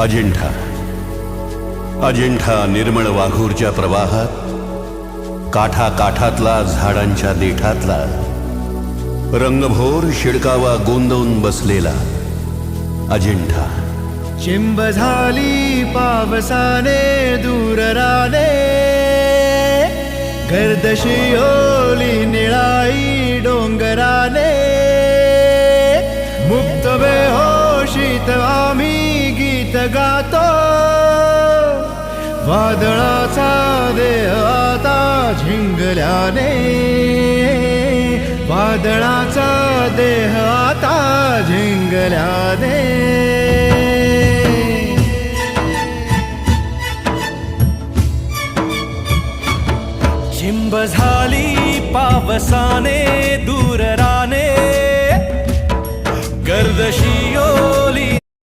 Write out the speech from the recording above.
अजिंठा. अजिंठा निर्मळ वाघूरच्या प्रवाहात काठा काठातला झाडांच्या देठातला रंगभोर शिडकावा गोंदवून बसलेला अजिंठा. चिंब झाली पावसाने दूर राने गर्दशी ओली निळा गातो वादळाचा देह आता झिंगल्याने. वादळाचा देह आता झिंगल्याने. झिंब झाली पावसाने दूर राने गर्दशी